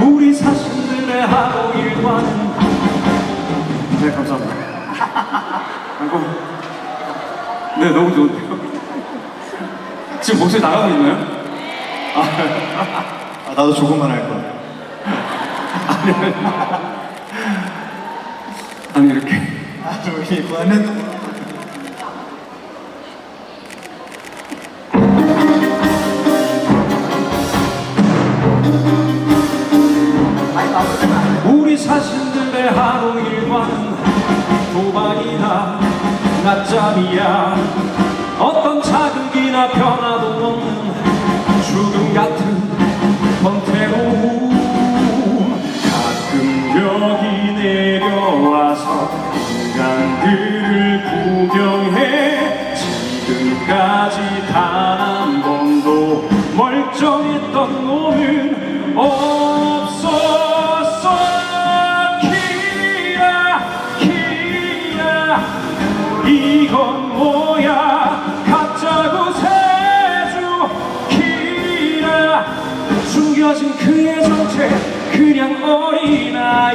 우리 사신들의 하루 일과는 네, 감사합니다. 아이고. 네, 너무 좋은데요. 지금 목소리 나가고 있나요? 아, 나도 조금만 할 거야. 아니, 이렇게. 아, 저기 이거는 우리 사신들의 하루 일과는 도박이나 낮잠이야. 어떤 자극이나 변화도 없는 죽음 같은 번태로 가끔 여기 내려와서 인간들을 구경해 지금까지 단 한 번도 멀쩡했던 오늘. 찢어진 그의 정체 그냥 어린아이.